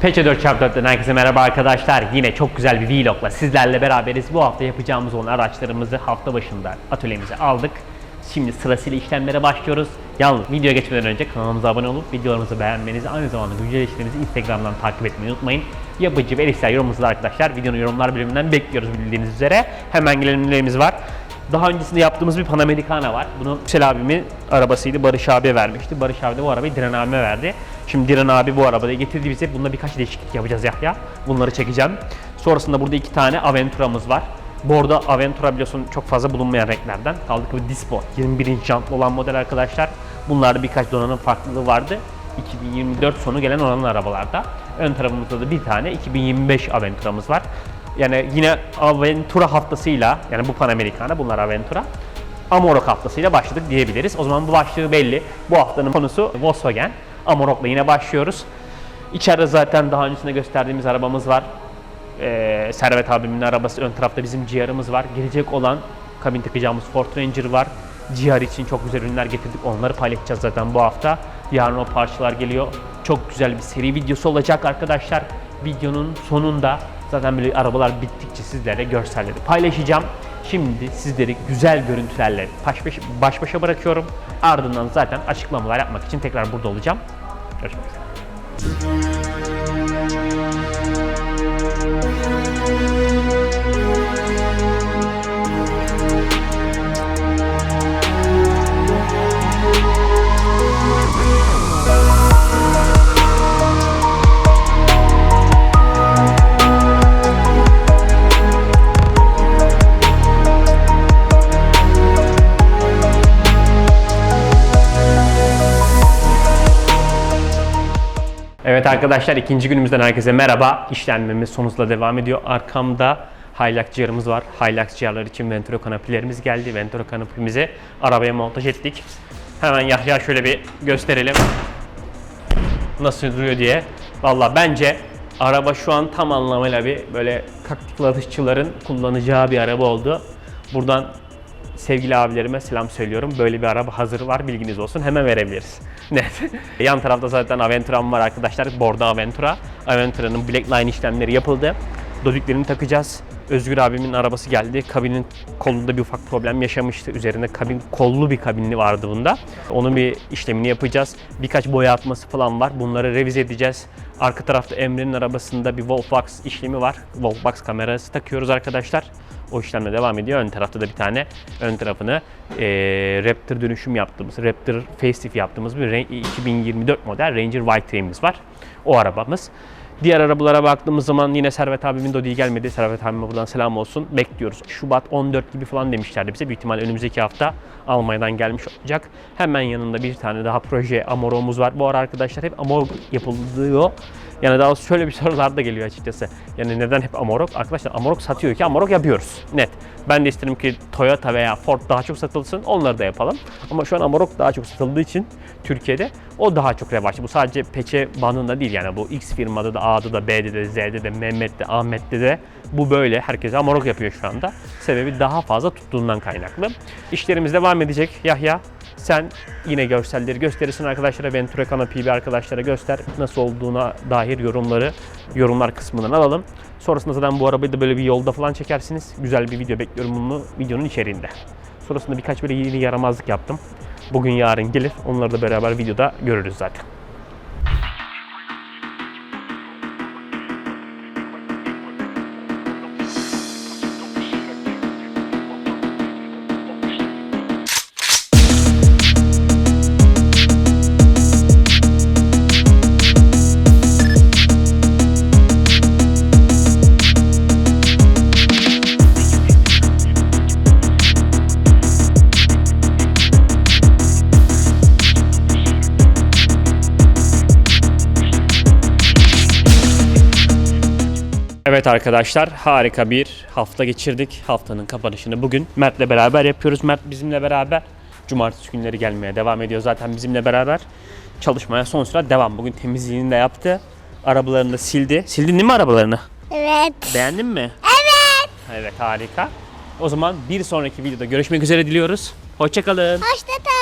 Peçe 4x4'ten herkese merhaba arkadaşlar. Yine çok güzel bir vlogla sizlerle beraberiz. Bu hafta yapacağımız olan araçlarımızı hafta başında atölyemize aldık. Şimdi sırasıyla işlemlere başlıyoruz. Yalnız videoya geçmeden önce kanalımıza abone olup videolarımızı beğenmenizi, aynı zamanda güncel işlerimizi Instagram'dan takip etmeyi unutmayın. Yapıcı ve eleştirel yorumunuzu da arkadaşlar videonun yorumlar bölümünden bekliyoruz bildiğiniz üzere. Hemen gelenlerimiz var. Daha öncesinde yaptığımız bir Panamericana var. Bunu Yüksel abimin arabasıydı. Barış abiye vermişti. Barış abi de bu arabayı Diren abime verdi. Şimdi Diren abi bu arabayı getirdi bize. Bunda birkaç değişiklik yapacağız Yahya. Bunları çekeceğim. Sonrasında burada iki tane Aventura'mız var. Bu Aventura biliyorsun çok fazla bulunmayan renklerden. Kaldı ki Dispo 21 inç jantlı olan model arkadaşlar. Bunlarda birkaç donanım farklılığı vardı. 2024 sonu gelen olan arabalarda. Ön tarafımızda da bir tane 2025 Aventura'mız var. Yani yine Aventura haftasıyla yani bu Panamericana bunlar Aventura. Amarok haftasıyla başladık diyebiliriz. O zaman bu başlığı belli. Bu haftanın konusu Volkswagen. Amarok'la yine başlıyoruz. İçeride zaten daha öncesinde gösterdiğimiz arabamız var. Ee, Servet abimin arabası ön tarafta bizim GR'ımız var. Gelecek olan kabin takacağımız Ford Ranger var. GR için çok güzel ürünler getirdik. Onları paylaşacağız zaten bu hafta. Yarın o parçalar geliyor. Çok güzel bir seri videosu olacak arkadaşlar. Videonun sonunda zaten böyle arabalar bittikçe sizlere görselleri paylaşacağım. Şimdi sizleri güzel görüntülerle baş başa, baş başa bırakıyorum. Ardından zaten açıklamalar yapmak için tekrar burada olacağım. Görüşmek üzere. Evet arkadaşlar ikinci günümüzden herkese merhaba. İşlenmemiz son devam ediyor. Arkamda Hilux GR'ımız var. Hilux GR'lar için Venturo kanapilerimiz geldi. Venturo kanapimizi arabaya montaj ettik. Hemen Yahya şöyle bir gösterelim. Nasıl duruyor diye. Valla bence araba şu an tam anlamıyla bir böyle taktikli atışçıların kullanacağı bir araba oldu. Buradan sevgili abilerime selam söylüyorum. Böyle bir araba hazır var bilginiz olsun. Hemen verebiliriz. Net. Yan tarafta zaten Aventura'm var arkadaşlar. Bordo Aventura. Aventura'nın Black Line işlemleri yapıldı. Dodiklerini takacağız. Özgür abimin arabası geldi. Kabinin kolunda bir ufak problem yaşamıştı. Üzerinde kabin kollu bir kabinli vardı bunda. Onun bir işlemini yapacağız. Birkaç boya atması falan var. Bunları revize edeceğiz. Arka tarafta Emre'nin arabasında bir Wolfbox işlemi var. Wolfbox kamerası takıyoruz arkadaşlar. O işlemle devam ediyor. Ön tarafta da bir tane ön tarafını eee, Raptor dönüşüm yaptığımız, Raptor facelift yaptığımız bir Ra- 2024 model Ranger White Train'imiz var. O arabamız. Diğer arabalara baktığımız zaman yine Servet abimin Dodi'yi gelmedi. Servet abime buradan selam olsun. Bekliyoruz. Şubat 14 gibi falan demişlerdi bize. Büyük ihtimal önümüzdeki hafta Almanya'dan gelmiş olacak. Hemen yanında bir tane daha proje Amoromuz var. Bu ara arkadaşlar hep Amorok yapılıyor. Yani daha şöyle bir sorular da geliyor açıkçası. Yani neden hep Amarok? Arkadaşlar Amarok satıyor ki Amarok yapıyoruz. Net. Ben de isterim ki Toyota veya Ford daha çok satılsın. Onları da yapalım. Ama şu an Amarok daha çok satıldığı için Türkiye'de o daha çok revaçlı. Bu sadece peçe bandında değil yani bu X firmada da A'da da B'de de Z'de de Mehmet'te Ahmet'te de bu böyle. Herkes Amarok yapıyor şu anda. Sebebi daha fazla tuttuğundan kaynaklı. İşlerimiz devam edecek. Yahya sen yine görselleri gösterirsin arkadaşlara. Ventura Canopy'yi arkadaşlara göster. Nasıl olduğuna dair yorumları yorumlar kısmından alalım. Sonrasında zaten bu arabayı da böyle bir yolda falan çekersiniz. Güzel bir video bekliyorum bunu videonun içeriğinde. Sonrasında birkaç böyle yeni yaramazlık yaptım. Bugün yarın gelir. Onları da beraber videoda görürüz zaten. Evet arkadaşlar harika bir hafta geçirdik. Haftanın kapanışını bugün Mert'le beraber yapıyoruz. Mert bizimle beraber cumartesi günleri gelmeye devam ediyor zaten bizimle beraber. Çalışmaya son sürat devam. Bugün temizliğini de yaptı. Arabalarını da sildi. Sildin değil mi arabalarını? Evet. Beğendin mi? Evet. Evet harika. O zaman bir sonraki videoda görüşmek üzere diliyoruz. Hoşçakalın. Hoşça kal.